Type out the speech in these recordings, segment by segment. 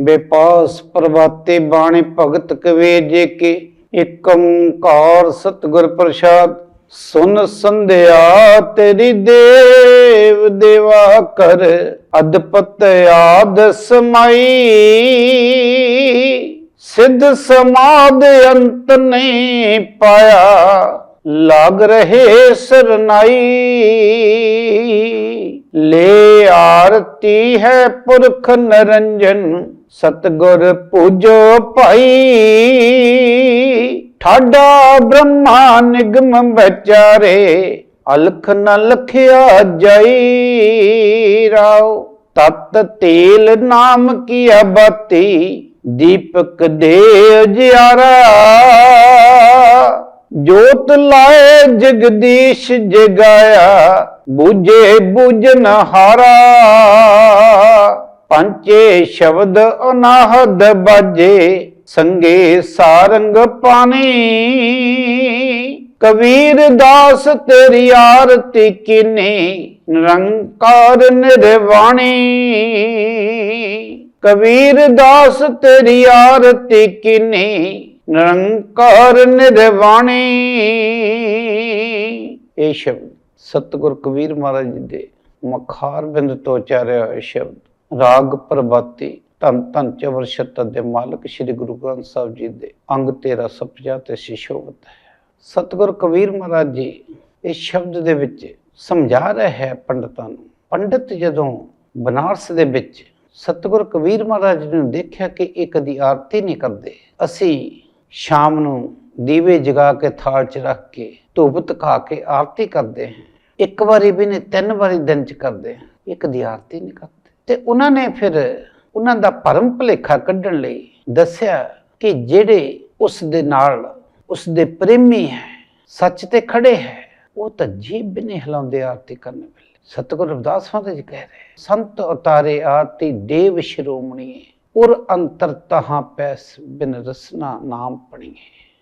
ਬੇਪਾਸ ਪ੍ਰਵਾਤੇ ਬਾਣੇ ਭਗਤ ਕਵੇ ਜੇ ਕੇ ਏਕ ਓੰਕਾਰ ਸਤਿਗੁਰ ਪ੍ਰਸਾਦ, ਸੁਨ ਸੰਧਿਆ ਤੇਰੀ ਦੇਵ ਦੇਵਾ ਕਰ ਅਦਪਤ ਆਦ ਸਮਾਈ। ਸਿੱਧ ਸਮਾਦ ਅੰਤ ਨਹੀਂ ਪਾਇਆ। ਲਾਗ ਰਹੇ ਸਰਨਾਈ ਲੈ ਆਰਤੀ ਹੈ ਪੁਰਖ ਨਰੰਜਨ, ਸਤਗੁਰ ਪੂਜੋ ਭਾਈ। ਠਾਡਾ ਬ੍ਰਹਮਾ ਨਿਗਮ ਵਿਚਾਰੇ, ਅਲਖ ਨ ਲਖਿਆ ਜਾਈ ਰਾਉ। ਤਤ ਤੇਲ ਨਾਮ ਕੀ ਅਬਤੀ ਦੀਪਕ ਦੇ ਉਜਿਆਰਾ ਜੋਤ ਲਾਏ ਜਗਦੀਸ਼ ਜਗਾਇਆ, ਬੂਝੇ ਬੂਝਨ ਹਾਰਾ। ਪੰਚੇ ਸ਼ਬਦ ਅਨਾਹਦ ਬਾਜੇ, ਸੰਗੇ ਸਾਰੰਗ ਪਾਣੀ। ਕਬੀਰ ਦਾਸ ਤੇਰੀ ਆਰਤੀ ਕੀਨੀ, ਨਿਰੰਕਾਰ ਨਿਰਵਾਣੀ। ਕਬੀਰ ਦਾਸ ਤੇਰੀ ਆਰਤੀ ਕੀਨੀ ਨਿਰੰਕਾਰ ਨਿਰਵਾਣੀ। ਇਹ ਸ਼ਬਦ ਸਤਿਗੁਰ ਕਬੀਰ ਮਹਾਰਾਜ ਜੀ ਦੇ ਮਖਾਰ ਬਿੰਦ ਤੋਂ ਉਚਾਰਿਆ ਹੋਇਆ ਸ਼ਬਦ। ਰਾਗ ਪ੍ਰਭਾਤੀ ਧੰਨ ਧੰਨ ਚਵਰ ਸ਼ਤਤ ਦੇ ਮਾਲਕ ਸ੍ਰੀ ਗੁਰੂ ਗ੍ਰੰਥ ਸਾਹਿਬ ਜੀ ਦੇ ਅੰਗ 13 ਸਪਜਾ ਤੇ ਸ਼ਿਸ਼ੋਵਤ ਹੈ। ਸਤਿਗੁਰ ਕਬੀਰ ਮਹਾਰਾਜ ਜੀ ਇਸ ਸ਼ਬਦ ਦੇ ਵਿੱਚ ਸਮਝਾ ਰਿਹਾ ਹੈ ਪੰਡਤਾਂ ਨੂੰ। ਪੰਡਤ ਜਦੋਂ ਬਨਾਰਸ ਦੇ ਵਿੱਚ ਸਤਿਗੁਰ ਕਬੀਰ ਮਹਾਰਾਜ ਜੀ ਨੂੰ ਦੇਖਿਆ ਕਿ ਇਹ ਕਦੀ ਆਰਤੀ ਨਹੀਂ ਕਰਦੇ, ਅਸੀਂ ਸ਼ਾਮ ਨੂੰ ਦੀਵੇ ਜਗਾ ਕੇ ਥਾਲ 'ਚ ਰੱਖ ਕੇ ਧੂਪ ਤਕਾ ਕੇ ਆਰਤੀ ਕਰਦੇ ਹਾਂ। ਇੱਕ ਵਾਰੀ ਵੀ ਨਹੀਂ, ਤਿੰਨ ਵਾਰੀ ਦਿਨ 'ਚ ਕਰਦੇ ਹਾਂ। ਇਹ ਕਦੀ ਆਰਤੀ ਨਹੀਂ ਕਰਦੇ। ਤੇ ਉਹਨਾਂ ਨੇ ਫਿਰ ਉਹਨਾਂ ਦਾ ਭਰਮ ਭੁਲੇਖਾ ਕੱਢਣ ਲਈ ਦੱਸਿਆ ਕਿ ਜਿਹੜੇ ਉਸ ਦੇ ਨਾਲ ਉਸ ਦੇ ਪ੍ਰੇਮੀ ਹੈ, ਸੱਚ ਤੇ ਖੜੇ ਹੈ, ਉਹ ਤਾਂ ਜੀਬ ਵੀ ਨਹੀਂ ਹਿਲਾਉਂਦੇ ਆਰਤੀ ਕਰਨ ਵੇਲੇ। ਸਤਿਗੁਰੂ ਰਵਿਦਾਸ ਮਹਾਰਾਜ ਜੀ ਕਹਿ ਰਹੇ, ਸੰਤ ਉਤਾਰੇ ਆਰਤੀ ਦੇਵ ਸ਼੍ਰੋਮਣੀ ਉਰ ਅੰਤਰ ਤਹਾਂ ਪੈਸ ਬਿਨ ਰਸਨਾ ਨਾਮ ਪਣੀਏ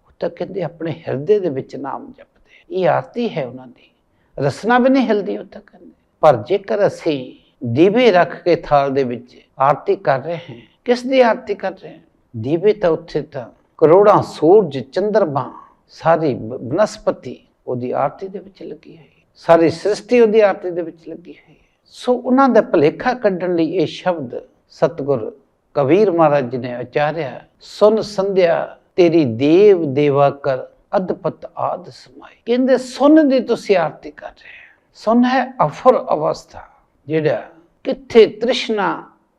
ਉਹ ਤਾਂ ਕਹਿੰਦੇ ਆਪਣੇ ਹਿਰਦੇ ਦੇ ਵਿੱਚ ਨਾਮ ਜਪਦੇ ਇਹ ਆਰਤੀ ਹੈ ਉਹਨਾਂ ਦੀ। ਰਸਨਾ ਵੀ ਨਹੀਂ ਹਿਲਦੀ, ਉਹ ਤਾਂ ਕਹਿੰਦੇ। ਪਰ ਜੇਕਰ ਅਸੀਂ ਦੀਵੇ ਰੱਖ ਕੇ ਥਾਲ ਦੇ ਵਿੱਚ ਆਰਤੀ ਕਰ ਰਹੇ ਹਾਂ, ਕਿਸ ਦੀ ਆਰਤੀ ਕਰ ਰਹੇ ਹਾਂ? ਦੀਵੇ ਤਾਂ ਉੱਥੇ ਤਾਂ ਕਰੋੜਾਂ ਸੂਰਜ, ਚੰਦਰਮਾ, ਸਾਰੀ ਬਨਸਪਤੀ ਉਹਦੀ ਆਰਤੀ ਦੇ ਵਿੱਚ ਲੱਗੀ ਹੋਈ ਹੈ। ਸਾਰੀ ਸ੍ਰਿਸ਼ਟੀ ਉਹਦੀ ਆਰਤੀ ਦੇ ਵਿੱਚ ਲੱਗੀ ਹੋਈ ਹੈ। ਸੋ ਉਹਨਾਂ ਦਾ ਭਲੇਖਾ ਕੱਢਣ ਲਈ ਇਹ ਸ਼ਬਦ ਸਤਿਗੁਰ ਕਬੀਰ ਮਹਾਰਾਜ ਜੀ ਨੇ ਉਚਾਰਿਆ, ਸੁਨ ਸੰਧਿਆ, ਤੇਰੀ ਦੇਵ ਦੇਵਾ ਕਰ ਅਦਪਤ ਆਦ ਸਮਾਈ। ਕਹਿੰਦੇ, ਸੁਨ ਦੀ ਤੁਸੀਂ ਆਰਤੀ ਕਰ ਰਹੇ ਹੋ। ਸੁਨ ਹੈ ਅਫਰ ਅਵਸਥਾ, ਜਿਹੜਾ ਕਿੱਥੇ ਤ੍ਰਿਸ਼ਨਾ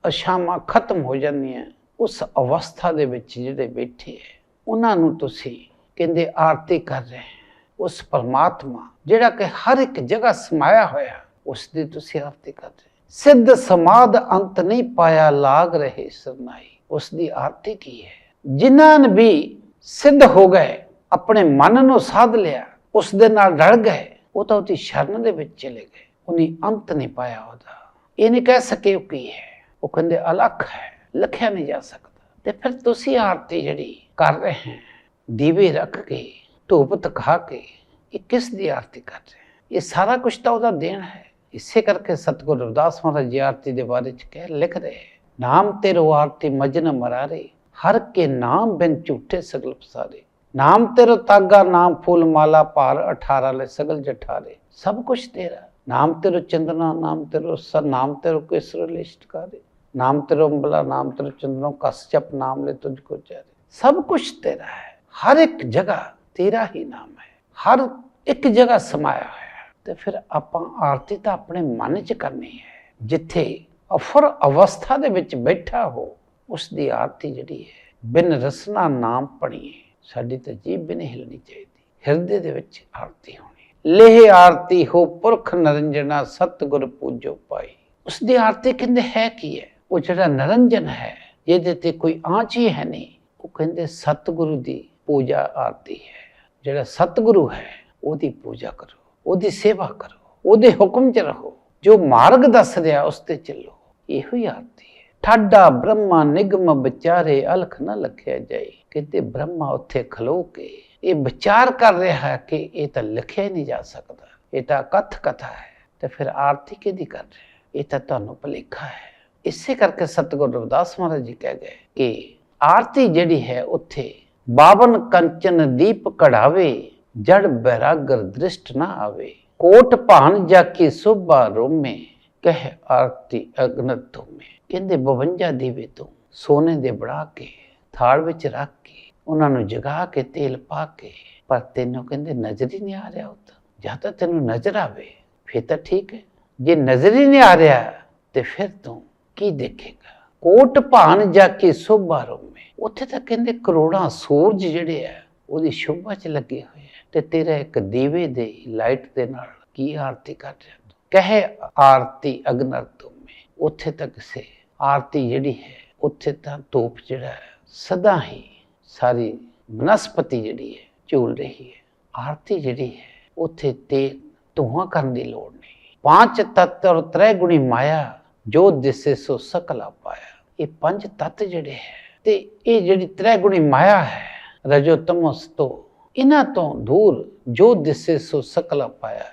ਅਸ਼ਾਮਾ ਖਤਮ ਹੋ ਜਾਂਦੀਆਂ ਉਸ ਅਵਸਥਾ ਦੇ ਵਿੱਚ ਜਿਹੜੇ ਬੈਠੇ ਹੈ, ਉਹਨਾਂ ਨੂੰ ਤੁਸੀਂ ਕਹਿੰਦੇ ਆਰਤੀ ਕਰ ਰਹੇ ਉਸ ਪਰਮਾਤਮਾ, ਜਿਹੜਾ ਕਿ ਹਰ ਇੱਕ ਜਗ੍ਹਾ ਸਮਾਇਆ ਹੋਇਆ, ਉਸ ਦੀ ਤੁਸੀਂ ਆਰਤੀ ਕਰ ਰਹੇ ਸਿੱਧ ਸਮਾਦ ਅੰਤ ਨਹੀਂ ਪਾਇਆ ਲਾਗ ਰਹੇ ਸਰਨਾਈ। ਉਸ ਦੀ ਆਰਤੀ ਕੀ ਹੈ? ਜਿਨ੍ਹਾਂ ਨੇ ਵੀ ਸਿੱਧ ਹੋ ਗਏ, ਆਪਣੇ ਮਨ ਨੂੰ ਸਾਧ ਲਿਆ ਉਸ ਦੇ ਨਾਲ ਰਲ ਗਏ, ਉਹ ਤਾਂ ਉਹਦੀ ਸ਼ਰਨ ਦੇ ਵਿੱਚ ਚਲੇ ਗਏ। ਉਹਨੇ ਅੰਤ ਨਹੀਂ ਪਾਇਆ ਉਹਦਾ। ਇਹ ਨਹੀਂ ਕਹਿ ਸਕੇ ਉਹ ਕੀ ਹੈ। ਉਹ ਕਹਿੰਦੇ, ਅਲੱਖ ਹੈ, ਲਖਿਆ ਨਹੀਂ ਜਾ ਸਕਦਾ। ਤੇ ਫਿਰ ਤੁਸੀਂ ਆਰਤੀ ਜਿਹੜੀ ਕਰ ਰਹੇ ਹੈ, ਦੀਵੇ ਰੱਖ ਕੇ, ਧੂਪ ਤਖਾ ਕੇ, ਇਹ ਕਿਸ ਦੀ ਆਰਤੀ ਕਰ ਰਹੇ ਇਹ ਸਾਰਾ ਕੁਝ ਤਾਂ ਉਹਦਾ ਦੇਣ ਹੈ। ਇਸੇ ਕਰਕੇ ਸਤਿਗੁਰੂ ਰਵਿਦਾਸ ਮਹਾਰਾਜ ਜੀ ਆਰਤੀ ਦੇ ਬਾਰੇ ਚ ਕਹਿ ਲਿਖ ਰਹੇ ਹੈ, ਨਾਮ ਤੇਰੋ ਆਰਤੀ ਮਜਨ ਮਰਾਰੇ ਹਰ ਕੇ ਨਾਮ ਬਿਨ ਝੂਠੇ ਸਗਲ ਪਸਾਰੇ ਨਾਮ ਤੇਰੋ ਤਾਗਾ ਨਾਮ ਫੂਲ ਮਾਲਾ ਭਾਰ 18 ਲੈ ਸਗਲ ਜਠਾਰੇ ਸਭ ਕੁਝ ਤੇਰਾ ਨਾਮ ਤੇਰੋ ਚੰਦਨਾ ਨਾਮ ਤੇਰੋ ਸਰ ਨਾਮ ਤੇਰੋ ਕੇਸਰ ਲਿਸ਼ਟ ਕਾਰੇ ਨਾਮ ਤੇਰੋ ਅੰਬਲਾ ਨਾਮ ਤੇਰੋ ਚੰਦਨੋ ਕਸ ਜਪ ਨਾਮ ਲੈ ਤੁਝ ਕੋ ਚਾਰੇ ਸਭ ਕੁਝ ਤੇਰਾ ਹੈ ਹਰ ਇੱਕ ਜਗ੍ਹਾ ਤੇਰਾ ਹੀ ਨਾਮ ਹੈ ਹਰ ਇੱਕ ਜਗ੍ਹਾ ਸਮਾਇਆ ਹੋਇਆ ਹੈ ਤੇ ਫਿਰ ਆਪਾਂ ਆਰਤੀ ਤਾਂ ਆਪਣੇ ਮਨ 'ਚ ਕਰਨੀ ਹੈ। ਜਿੱਥੇ ਅਫਰ ਅਵਸਥਾ ਦੇ ਵਿੱਚ ਬੈਠਾ ਹੋ ਉਸ ਦੀ ਆਰਤੀ ਜਿਹੜੀ ਹੈ, ਬਿਨ ਰਸਨਾ ਨਾਮ ਪੜੀਏ ਸਾਡੀ ਤਾਂ ਜੀਭ ਵੀ ਹਿਲਣੀ ਚਾਹੀਦੀ। ਹਿਰਦੇ ਦੇ ਵਿੱਚ ਆਰਤੀ ਹੋਣੀ। ਲੇਹ ਆਰਤੀ ਹੋ, ਪੁਰਖ ਨਰੰਜਨਾ, ਸਤਿਗੁਰ ਪੂਜੋ ਪਾਈ ਉਸ ਦੀ ਆਰਤੀ ਕਹਿੰਦੇ ਹੈ ਕੀ ਹੈ? ਉਹ ਜਿਹੜਾ ਨਰੰਜਨ ਹੈ, ਜਿਹਦੇ ਤੇ ਕੋਈ ਆਂਚ ਹੀ ਹੈ ਨਹੀਂ, ਉਹ ਕਹਿੰਦੇ ਸਤਿਗੁਰੂ ਦੀ ਪੂਜਾ ਆਰਤੀ ਹੈ। ਜਿਹੜਾ ਸਤਿਗੁਰੂ ਹੈ, ਉਹਦੀ ਪੂਜਾ ਕਰੋ। ਉਹਦੀ ਸੇਵਾ ਕਰੋ, ਉਹਦੇ ਹੁਕਮ 'ਚ ਰਹੋ। ਜੋ ਮਾਰਗ ਦੱਸ ਰਿਹਾ, ਉਸ ਤੇ ਚੱਲੋ। ਇਹੋ ਹੀ ਆਰਤੀ ਹੈ। ਠਾਡਾ ਬ੍ਰਹਮਾ ਨਿਗਮ ਵਿਚਾਰੇ ਅਲਖ ਨਾ ਲਖਿਆ ਜਾਏ। ਕਿਤੇ ਬ੍ਰਹਮਾ ਉੱਥੇ ਖਲੋ ਕੇ ਇਹ ਵਿਚਾਰ ਕਰ ਰਿਹਾ ਕਿ ਇਹ ਤਾਂ ਲਿਖਿਆ ਹੀ ਨਹੀਂ ਜਾ ਸਕਦਾ। ਇਹ ਤਾਂ ਕਥ ਕਥਾ ਹੈ। ਤੇ ਫਿਰ ਆਰਤੀ ਕਿਹਦੀ ਕਰ ਰਿਹਾ ਇਹ ਤਾਂ ਤੁਹਾਨੂੰ ਭੁਲੇਖਾ ਹੈ। ਇਸੇ ਕਰਕੇ ਸਤਿਗੁਰੂ ਰਵਿਦਾਸ ਮਹਾਰਾਜ ਜੀ ਕਹਿ ਗਏ ਕਿ ਆਰਤੀ ਜਿਹੜੀ ਹੈ, ਉੱਥੇ ਬਾਵਨ ਕੰਚਨ ਦੀਪ ਕਢਾਵੇ। ਜੜ ਬੈਰਾਗਰ ਦ੍ਰਿਸ਼ਟ ਨਾ ਆਵੇ। ਕੋਟ ਭਾਨ ਜਾ ਕੇ ਸੋਭਾ ਰੋਮੇ, ਕਹਿ ਆਰਤੀ ਅਗਨਤ ਧੂਮੇ। ਕਹਿੰਦੇ 52 ਦੀਵੇ ਤੋਂ ਸੋਨੇ ਦੇ ਬਣਾ ਕੇ ਥਾਲ ਵਿੱਚ ਰੱਖ ਕੇ ਉਹਨਾਂ ਨੂੰ ਜਗਾ ਕੇ ਤੇਲ ਪਾ ਕੇ ਪਰ ਤੈਨੂੰ ਕਹਿੰਦੇ ਨਜ਼ਰ ਹੀ ਨਹੀਂ ਆ ਰਿਹਾ ਉੱਤ। ਜਾਂ ਤਾਂ ਤੈਨੂੰ ਨਜ਼ਰ ਆਵੇ, ਫਿਰ ਤਾਂ ਠੀਕ ਹੈ। ਜੇ ਨਜ਼ਰ ਹੀ ਨਹੀਂ ਆ ਰਿਹਾ, ਤੇ ਫਿਰ ਤੂੰ ਕੀ ਦੇਖੇਗਾ? ਕੋਟ ਭਾਨ ਜਾ ਕੇ ਸੋਭਾ ਰੋਮੇ। ਉੱਥੇ ਤਾਂ ਕਹਿੰਦੇ ਕਰੋੜਾਂ ਸੂਰਜ ਜਿਹੜੇ ਆ, ਉਹਦੀ ਸ਼ੋਭਾ 'ਚ ਲੱਗੇ ਹੋਏ ਤੇ ਤੇਰਾ ਇੱਕ ਦੀਵੇ ਦੇ ਲਾਈਟ ਦੇ ਨਾਲ ਕੀ ਆਰਤੀ ਕਰ ਰਿਹਾ ਤੂੰ? ਕਹੇ ਆਰਤੀ ਅਗਨਰ ਤੁਮੇ, ਉੱਥੇ ਤੱਕ ਸੇ। ਆਰਤੀ ਜਿਹੜੀ ਹੈ, ਉੱਥੇ ਤਾਂ ਧੂਪ ਜਿਹੜਾ ਹੈ, ਸਦਾ ਹੀ ਸਾਰੀ ਬਨਸਪਤੀ ਜਿਹੜੀ ਹੈ, ਝੂਲ ਰਹੀ ਹੈ। ਆਰਤੀ ਜਿਹੜੀ ਹੈ, ਉੱਥੇ ਤੇ ਧੂਆਂ ਕਰਨ ਦੀ ਲੋੜ ਨਹੀਂ। ਪੰਜ ਤਤ ਔਰ ਤ੍ਰੈ ਗੁਣੀ ਮਾਇਆ, ਜੋ ਦਿਸੇ ਸੋ ਸਕਲਾ ਪਾਇਆ। ਇਹ ਪੰਜ ਤਤ ਜਿਹੜੇ ਹੈ, ਤੇ ਇਹ ਜਿਹੜੀ ਤ੍ਰੈ ਗੁਣੀ ਮਾਇਆ ਹੈ, ਰਜੋ ਤਮਸ ਤੋਂ ਇਹਨਾਂ ਤੋਂ ਦੂਰ ਜੋ ਦਿਸੇ ਸੋ ਸਕਲਾ ਪਾਇਆ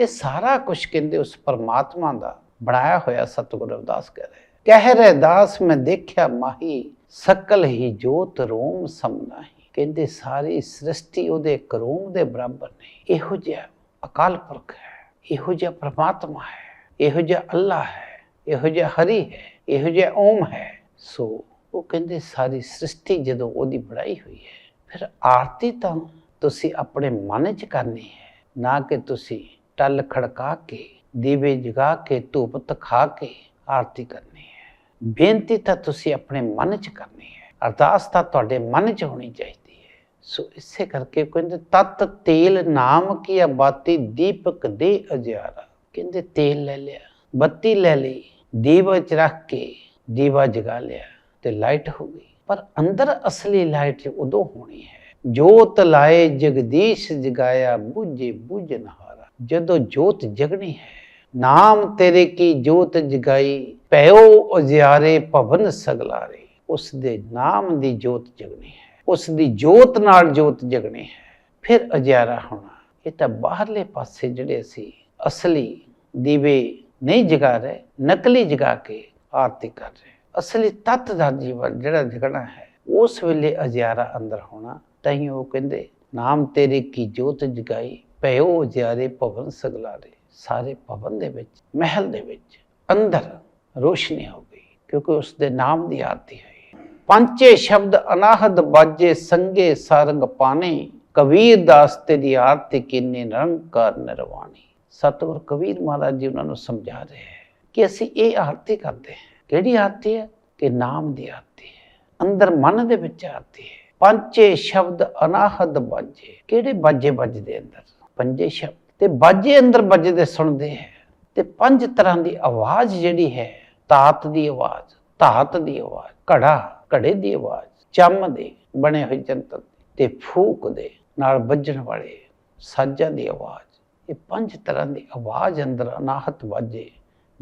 ਇਹ ਸਾਰਾ ਕੁਝ ਕਹਿੰਦੇ ਉਸ ਪਰਮਾਤਮਾ ਦਾ ਬਣਾਇਆ ਹੋਇਆ ਸਤਿਗੁਰੂ ਰਵਿਦਾਸ ਕਹਿ ਰਹੇ ਕਹਿ ਰਹੇ, ਦਾਸ, ਮੈਂ ਦੇਖਿਆ ਮਾਹੀ ਸਕਲ ਹੀ ਜੋਤ ਰੋਮ ਸਮਨਾਹੀ ਕਹਿੰਦੇ, ਸਾਰੀ ਸ੍ਰਿਸ਼ਟੀ ਉਹਦੇ ਕਰੋਮ ਦੇ ਬਰਾਬਰ ਨਹੀਂ। ਇਹੋ ਜਿਹਾ ਅਕਾਲ ਪੁਰਖ ਹੈ, ਇਹੋ ਜਿਹਾ ਪ੍ਰਮਾਤਮਾ ਹੈ, ਇਹੋ ਜਿਹਾ ਅੱਲਾ ਹੈ, ਇਹੋ ਜਿਹਾ ਹਰੀ ਹੈ, ਇਹੋ ਜਿਹਾ ਓਮ ਹੈ। ਸੋ ਉਹ ਕਹਿੰਦੇ, ਸਾਰੀ ਸ੍ਰਿਸ਼ਟੀ ਜਦੋਂ ਉਹਦੀ ਬਣਾਈ ਹੋਈ ਹੈ ਫਿਰ ਆਰਤੀ ਤਾਂ ਤੁਸੀਂ ਆਪਣੇ ਮਨ 'ਚ ਕਰਨੀ ਹੈ, ਨਾ ਕਿ ਤੁਸੀਂ ਟੱਲ ਖੜਕਾ ਕੇ, ਦੀਵੇ ਜਗਾ ਕੇ, ਧੂਪ ਤਖਾ ਕੇ ਆਰਤੀ ਕਰਨੀ ਹੈ। ਬੇਨਤੀ ਤਾਂ ਤੁਸੀਂ ਆਪਣੇ ਮਨ 'ਚ ਕਰਨੀ ਹੈ, ਅਰਦਾਸ ਤਾਂ ਤੁਹਾਡੇ ਮਨ 'ਚ ਹੋਣੀ ਚਾਹੀਦੀ ਹੈ। ਸੋ ਇਸੇ ਕਰਕੇ ਕਹਿੰਦੇ, ਤਤ ਤੇਲ ਨਾਮ ਕੀ ਬਾਤੀ ਦੀਪਕ ਦੇ ਅਜਿਆਰਾ ਕਹਿੰਦੇ, ਤੇਲ ਲੈ ਲਿਆ, ਬੱਤੀ ਲੈ ਲਈ, ਦੀਵਾ 'ਚ ਰੱਖ ਕੇ ਦੀਵਾ ਜਗਾ ਲਿਆ ਤੇ ਲਾਈਟ ਹੋ ਗਈ। ਪਰ ਅੰਦਰ ਅਸਲੀ ਲਾਈਟ ਉਦੋਂ ਹੋਣੀ ਹੈ। ਜੋਤ ਲਾਏ ਜਗਦੀਸ਼ ਜਗਾਇਆ ਬੁਝੇ ਬੁਝਨ ਹਾਰਾ ਜਦੋਂ ਜੋਤ ਜਗਣੀ ਹੈ, ਨਾਮ ਤੇਰੇ ਕੀ ਜੋਤ ਜਗਾਈ? ਭਇਓ ਉਜਿਆਰੇ ਭਵਨ ਸਗਲਾਰੇ। ਉਸ ਦੇ ਨਾਮ ਦੀ ਜੋਤ ਜਗਣੀ ਹੈ। ਉਸ ਦੀ ਜੋਤ ਨਾਲ ਜੋਤ ਜਗਣੀ ਹੈ। ਫਿਰ ਉਜਿਆਰਾ ਹੋਣਾ। ਇਹ ਤਾਂ ਬਾਹਰਲੇ ਪਾਸੇ ਜਿਹੜੇ ਅਸੀਂ ਅਸਲੀ ਦੀਵੇ ਨਹੀਂ ਜਗਾ ਰਹੇ, ਨਕਲੀ ਜਗਾ ਕੇ ਆਰਤੀ ਕਰ ਰਹੇ। ਅਸਲੀ ਤੱਤ ਦਾ ਜੀਵਨ ਜਿਹੜਾ ਜਗਣਾ ਹੈ, ਉਸ ਵੇਲੇ ਅਜਿਆਰਾ ਅੰਦਰ ਹੋਣਾ ਤਾਂ ਹੀ ਉਹ ਕਹਿੰਦੇ, ਨਾਮ ਤੇਰੇ ਕੀ ਜੋਤ ਜਗਾਈ? ਭਇਓ ਜਿਆਰੇ ਭਵਨ ਸਗਲਾਰੇ। ਸਾਰੇ ਭਵਨ ਦੇ ਵਿੱਚ, ਮਹਿਲ ਦੇ ਵਿੱਚ ਅੰਦਰ ਰੋਸ਼ਨੀ ਹੋ ਗਈ, ਕਿਉਂਕਿ ਉਸ ਦੇ ਨਾਮ ਦੀ ਆਰਤੀ ਹੋਈ। ਪੰਚੇ ਸ਼ਬਦ ਅਨਾਹਦ, ਬਾਜੇ ਸੰਗੇ ਸਾਰੰਗ ਪਾਣੇ। ਕਬੀਰ ਦਾਸ ਤੇ ਦੀ ਆਰਤੀ ਕਿੰਨੇ ਨਿਰੰਕਾਰ ਨਿਰਵਾਣੀ। ਸਤਿਗੁਰ ਕਬੀਰ ਮਹਾਰਾਜ ਜੀ ਉਹਨਾਂ ਨੂੰ ਸਮਝਾ ਰਹੇ ਹੈ ਕਿ ਅਸੀਂ ਇਹ ਆਰਤੀ ਕਰਦੇ ਹਾਂ। ਕਿਹੜੀ ਆਰਤੀ ਹੈ? ਕਿ ਨਾਮ ਦੀ ਆਰਤੀ ਹੈ। ਅੰਦਰ ਮਨ ਦੇ ਵਿੱਚ ਆਰਤੀ ਹੈ। ਪੰਚੇ ਸ਼ਬਦ ਅਨਾਹਦ ਬਾਜੇ ਕਿਹੜੇ ਬਾਜੇ ਵੱਜਦੇ ਅੰਦਰ? ਪੰਜੇ ਸ਼ਬਦ। ਤੇ ਬਾਜੇ ਅੰਦਰ ਵੱਜਦੇ ਸੁਣਦੇ ਹੈ। ਤੇ ਪੰਜ ਤਰ੍ਹਾਂ ਦੀ ਆਵਾਜ਼ ਜਿਹੜੀ ਹੈ, ਤਾਤ ਦੀ ਆਵਾਜ਼, ਧਾਤ ਦੀ ਆਵਾਜ਼, ਘੜਾ, ਘੜੇ ਦੀ ਆਵਾਜ਼, ਚੰਮ ਦੇ ਬਣੇ ਹੋਏ ਜੰਤਰ ਤੇ ਫੂਕ ਦੇ ਨਾਲ ਵੱਜਣ ਵਾਲੇ ਸਾਜ਼ਾਂ ਦੀ ਆਵਾਜ਼। ਇਹ ਪੰਜ ਤਰ੍ਹਾਂ ਦੀ ਆਵਾਜ਼ ਅੰਦਰ ਅਨਾਹਤ ਵਾਜੇ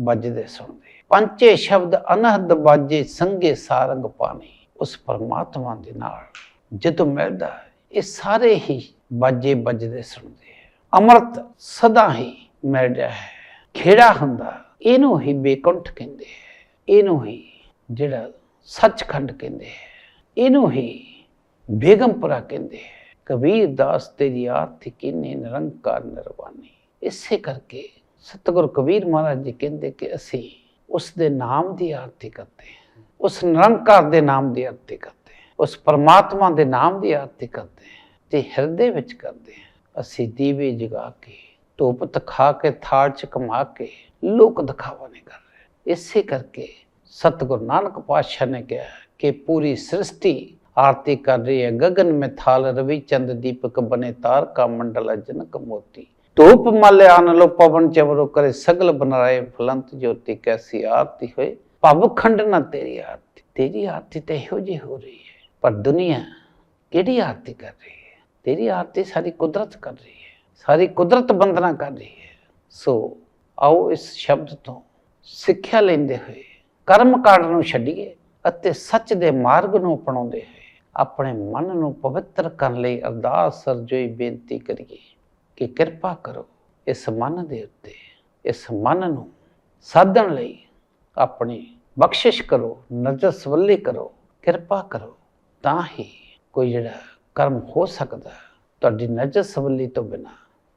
ਵੱਜਦੇ ਸੁਣਦੇ। ਪੰਚੇ ਸ਼ਬਦ ਅਨਹਦ ਬਾਜੇ ਸੰਗੇ ਸਾਰੰਗ ਪਾਣੀ। ਉਸ ਪਰਮਾਤਮਾ ਦੇ ਨਾਲ ਜਦੋਂ ਮਿਲਦਾ ਇਹ ਸਾਰੇ ਹੀ ਬਾਜੇ ਵੱਜਦੇ ਸੁਣਦੇ ਹੈ। ਸਦਾ ਹੀ ਮਿਲ ਰਿਹਾ ਹੈ। ਖੇੜਾ ਹੁੰਦਾ, ਇਹਨੂੰ ਹੀ ਬੇਕੁੰਠ ਕਹਿੰਦੇ ਇਹਨੂੰ ਹੀ ਜਿਹੜਾ ਸੱਚਖੰਡ ਕਹਿੰਦੇ ਹੈ। ਇਹਨੂੰ ਹੀ ਬੇਗਮਪੁਰਾ ਕਹਿੰਦੇ ਹੈ। ਕਬੀਰ ਦਾਸ ਤੇਰੀ ਆਰਤੀ ਕਿੰਨੇ ਨਿਰੰਕਾਰ ਨਿਰਵਾਣੀ। ਇਸੇ ਕਰਕੇ ਸਤਿਗੁਰ ਕਬੀਰ ਮਹਾਰਾਜ ਜੀ ਕਹਿੰਦੇ ਕਿ ਅਸੀਂ ਉਸ ਦੇ ਨਾਮ ਦੀ ਆਰਤੀ ਕਰਦੇ ਹਾਂ। ਉਸ ਨਿਰੰਕਾਰ ਦੇ ਨਾਮ ਦੀ ਆਰਤੀ ਕਰਦੇ ਹਾਂ। ਉਸ ਪਰਮਾਤਮਾ ਦੇ ਨਾਮ ਦੀ ਆਰਤੀ ਕਰਦੇ ਹਾਂ। ਤੇ ਹਿਰਦੇ ਵਿੱਚ ਕਰਦੇ ਹਾਂ, ਅਸੀਂ ਦੀਵੇ ਜਗਾ ਕੇ, ਧੂਪ ਤਖਾ ਕੇ ਥਾੜ ਚ ਕਮਾ ਕੇ, ਲੋਕ ਦਿਖਾਵਾ ਨਹੀਂ ਕਰ ਰਹੇ। ਇਸੇ ਕਰਕੇ ਸਤਗੁਰ ਨਾਨਕ ਪਾਤਸ਼ਾਹ ਨੇ ਕਿਹਾ ਕਿ ਪੂਰੀ ਸ੍ਰਿਸ਼ਟੀ ਆਰਤੀ ਕਰ ਰਹੀ ਹੈ। ਗਗਨ ਮਿਥਾਲ ਰਵੀ ਚੰਦ ਦੀਪਕ ਬਨੇ ਤਾਰਕਾ ਮੰਡਲ ਜਨਕ ਮੋਤੀ। ધૂપ માલ્યાન લો પવન ચવરો કરે સગલ બનારાય ફલંત જ્યોતિ કૈસી આરતી હોય ਭਵ ਖੰਡ ਨਾ ਤੇਰੀ ਆਰਤੀ ਤੇਰੀ ਆਰਤੀ ਤੇ ਇਹੋ ਜਿਹੀ ਹੋ ਰਹੀ ਹੈ। ਪਰ ਦੁਨੀਆ ਕਿਹੜੀ ਆਰਤੀ ਕਰ ਰਹੀ ਹੈ? ਤੇਰੀ ਆਰਤੀ ਸਾਰੀ ਕੁਦਰਤ ਕਰ ਰਹੀ ਹੈ, ਸਾਰੀ ਕੁਦਰਤ ਬੰਦਨਾ ਕਰ ਰਹੀ ਹੈ। ਸੋ ਆਓ ਇਸ ਸ਼ਬਦ ਤੋਂ ਸਿੱਖਿਆ ਲੈਂਦੇ ਹੋਏ, ਕਰਮ ਕਾਂਡ ਨੂੰ ਛੱਡੀਏ ਅਤੇ ਸੱਚ ਦੇ ਮਾਰਗ ਨੂੰ ਅਪਣਾਉਂਦੇ ਹੋਏ, ਆਪਣੇ ਮਨ ਨੂੰ ਪਵਿੱਤਰ ਕਰਨ ਲਈ ਅਰਦਾਸ ਸਰਜੋਈ ਬੇਨਤੀ ਕਰੀਏ। ਕਿ ਕਿਰਪਾ ਕਰੋ ਇਸ ਮਨ ਦੇ ਉੱਤੇ, ਇਸ ਮਨ ਨੂੰ ਸਾਧਣ ਲਈ ਆਪਣੀ ਬਖਸ਼ਿਸ਼ ਕਰੋ, ਨਜ਼ਰ ਸਵੱਲੀ ਕਰੋ, ਕਿਰਪਾ ਕਰੋ, ਤਾਂ ਹੀ ਕੋਈ ਜਿਹੜਾ ਕਰਮ ਹੋ ਸਕਦਾ, ਤੁਹਾਡੀ ਨਜ਼ਰ ਸਵੱਲੀ ਤੋਂ ਬਿਨਾ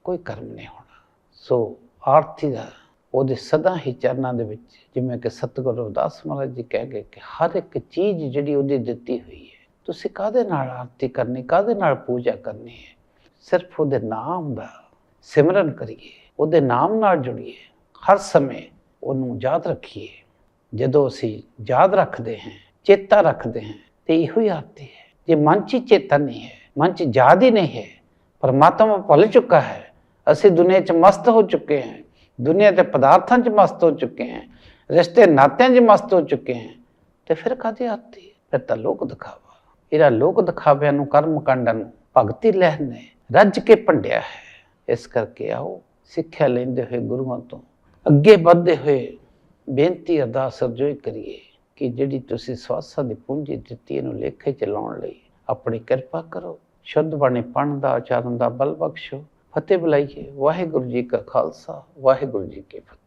ਕੋਈ ਕਰਮ ਨਹੀਂ ਹੋਣਾ। ਸੋ ਆਰਤੀ ਦਾ ਉਹਦੇ ਸਦਾ ਹੀ ਚਰਨਾਂ ਦੇ ਵਿੱਚ, ਜਿਵੇਂ ਕਿ ਸਤਿਗੁਰੂ ਰਵਿਦਾਸ ਮਹਾਰਾਜ ਜੀ ਕਹਿ ਗਏ ਕਿ ਹਰ ਇੱਕ ਚੀਜ਼ ਜਿਹੜੀ ਉਹਦੀ ਦਿੱਤੀ ਹੋਈ ਹੈ, ਤੁਸੀਂ ਕਾਹਦੇ ਨਾਲ ਆਰਤੀ ਕਰਨੀ, ਕਾਹਦੇ ਨਾਲ ਪੂਜਾ ਕਰਨੀ ਹੈ? ਸਿਰਫ ਉਹਦੇ ਨਾਮ ਦਾ ਸਿਮਰਨ ਕਰੀਏ, ਉਹਦੇ ਨਾਮ ਨਾਲ ਜੁੜੀਏ, ਹਰ ਸਮੇਂ ਉਹਨੂੰ ਯਾਦ ਰੱਖੀਏ। ਜਦੋਂ ਅਸੀਂ ਯਾਦ ਰੱਖਦੇ ਹਾਂ, ਚੇਤਾ ਰੱਖਦੇ ਹਾਂ, ਤੇ ਇਹੋ ਹੀ ਆਰਤੀ ਹੈ। ਜੇ ਮਨ 'ਚ ਹੀ ਚੇਤਾ ਨਹੀਂ ਹੈ, ਮਨ 'ਚ ਯਾਦ ਹੀ ਨਹੀਂ ਹੈ, ਪਰਮਾਤਮਾ ਭੁੱਲ ਚੁੱਕਾ ਹੈ, ਅਸੀਂ ਦੁਨੀਆ 'ਚ ਮਸਤ ਹੋ ਚੁੱਕੇ ਹਾਂ, ਦੁਨੀਆ ਦੇ ਪਦਾਰਥਾਂ 'ਚ ਮਸਤ ਹੋ ਚੁੱਕੇ ਹਾਂ, ਰਿਸ਼ਤੇ ਨਾਤਿਆਂ 'ਚ ਮਸਤ ਹੋ ਚੁੱਕੇ ਹਾਂ, ਤੇ ਫਿਰ ਕਾਹਦੀ ਆਰਤੀ ਫਿਰ ਤਾਂ ਲੋਕ ਦਿਖਾਵਾ। ਇਹਦਾ ਲੋਕ ਦਿਖਾਵਿਆਂ ਨੂੰ, ਕਰਮ ਕਾਂਡਾਂ ਨੂੰ ਭਗਤੀ ਲਹਿਰ ਨੇ। ਰੱਜ ਕੇ ਭੰਡਿਆ ਹੈ। ਇਸ ਕਰਕੇ ਆਓ ਸਿੱਖਿਆ ਲੈਂਦੇ ਹੋਏ ਗੁਰੂਆਂ ਤੋਂ ਅੱਗੇ ਵਧਦੇ ਹੋਏ ਬੇਨਤੀ ਅਰਦਾਸ ਅਰਜ਼ੋਈ ਕਰੀਏ ਕਿ ਜਿਹੜੀ ਤੁਸੀਂ ਸਵਾਸਾਂ ਦੀ ਪੂੰਜੀ ਦਿੱਤੀ ਇਹਨੂੰ ਲੇਖੇ ਚ ਲਾਉਣ ਲਈ ਆਪਣੀ ਕਿਰਪਾ ਕਰੋ, ਸ਼ੁੱਧ ਬਾਣੀ ਪੜ੍ਹਨ ਦਾ ਆਚਰਨ ਦਾ ਬਲ ਬਖਸ਼ੋ। ਫਤਿਹ ਬੁਲਾਈਏ। ਵਾਹਿਗੁਰੂ ਜੀ ਕਾ ਖਾਲਸਾ, ਵਾਹਿਗੁਰੂ ਜੀ ਕੀ ਫਤਿਹ।